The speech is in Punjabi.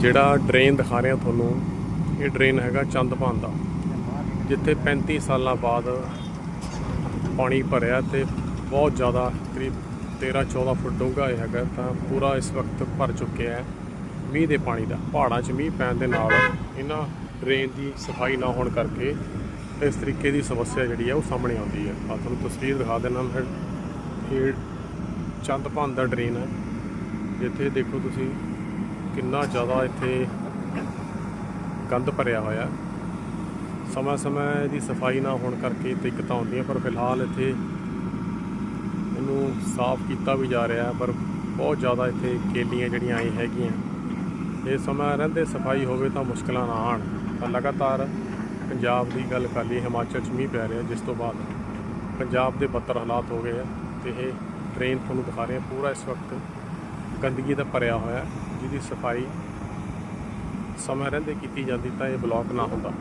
ਜਿਹੜਾ ਡਰੇਨ ਦਿਖਾ ਰਿਹਾ ਤੁਹਾਨੂੰ, ਇਹ ਡਰੇਨ ਹੈਗਾ ਚੰਦਪਾਨ ਦਾ, ਜਿੱਥੇ 35 ਸਾਲਾਂ ਬਾਅਦ ਪਾਣੀ ਭਰਿਆ ਤੇ ਬਹੁਤ ਜ਼ਿਆਦਾ ਕਰੀਬ 13 14 ਫੁੱਟ ਡੂੰਘਾ ਇਹ ਹੈਗਾ, ਤਾਂ ਪੂਰਾ ਇਸ ਵਕਤ ਭਰ ਚੁੱਕਿਆ ਹੈ। ਮੀਂਹ ਦੇ ਪਾਣੀ ਦਾ, ਪਹਾੜਾਂ 'ਚ ਮੀਂਹ ਪੈਣ ਦੇ ਨਾਲ ਇਹਨਾਂ ਡਰੇਨ ਦੀ ਸਫ਼ਾਈ ਨਾ ਹੋਣ ਕਰਕੇ ਇਸ ਤਰੀਕੇ ਦੀ ਸਮੱਸਿਆ ਜਿਹੜੀ ਹੈ ਉਹ ਸਾਹਮਣੇ ਆਉਂਦੀ ਹੈ। ਆ ਤੁਹਾਨੂੰ ਤਸਵੀਰ ਦਿਖਾ ਦੇਣਾ ਮੈਂ ਇਹ ਚੰਦਪਾਨ ਦਾ ਡਰੇਨ ਹੈ, ਜਿੱਥੇ ਦੇਖੋ ਤੁਸੀਂ ਕਿੰਨਾ ਜ਼ਿਆਦਾ ਇੱਥੇ ਗੰਦ ਭਰਿਆ ਹੋਇਆ ਹੈ। ਸਮਾਂ ਸਮਾਂ ਇਹਦੀ ਸਫ਼ਾਈ ਨਾ ਹੋਣ ਕਰਕੇ ਦਿੱਕਤਾਂ ਆਉਂਦੀਆਂ ਪਰ ਫਿਲਹਾਲ ਇੱਥੇ ਇਹਨੂੰ ਸਾਫ਼ ਕੀਤਾ ਵੀ ਜਾ ਰਿਹਾ ਪਰ ਬਹੁਤ ਜ਼ਿਆਦਾ ਇੱਥੇ ਕੇਲੀਆਂ ਜਿਹੜੀਆਂ ਆਈ ਹੈਗੀਆਂ। ਇਹ ਸਮਾਂ ਰਹਿੰਦੇ ਸਫ਼ਾਈ ਹੋਵੇ ਤਾਂ ਮੁਸ਼ਕਲਾਂ ਨਾ ਆਣ ਤਾਂ ਲਗਾਤਾਰ ਪੰਜਾਬ ਦੀ ਗੱਲ ਕਰ ਲਈ ਹਿਮਾਚਲ 'ਚ ਮੀਂਹ ਪੈ ਰਿਹਾ ਜਿਸ ਤੋਂ ਬਾਅਦ ਪੰਜਾਬ ਦੇ ਬੱਤਰ ਹਾਲਾਤ ਹੋ ਗਏ ਆ ਤੇ ਇਹ ਟ੍ਰੇਨ ਤੁਹਾਨੂੰ ਦਿਖਾ ਰਹੇ ਪੂਰਾ ਇਸ ਵਕਤ ਗੰਦਗੀ ਦਾ ਭਰਿਆ ਹੋਇਆ ਜਿਹਦੀ ਸਫ਼ਾਈ ਸਮਾਂ ਰਹਿੰਦੇ ਕੀਤੀ ਜਾਂਦੀ ਤਾਂ ਇਹ ਬਲੌਕ ਨਾ ਹੁੰਦਾ।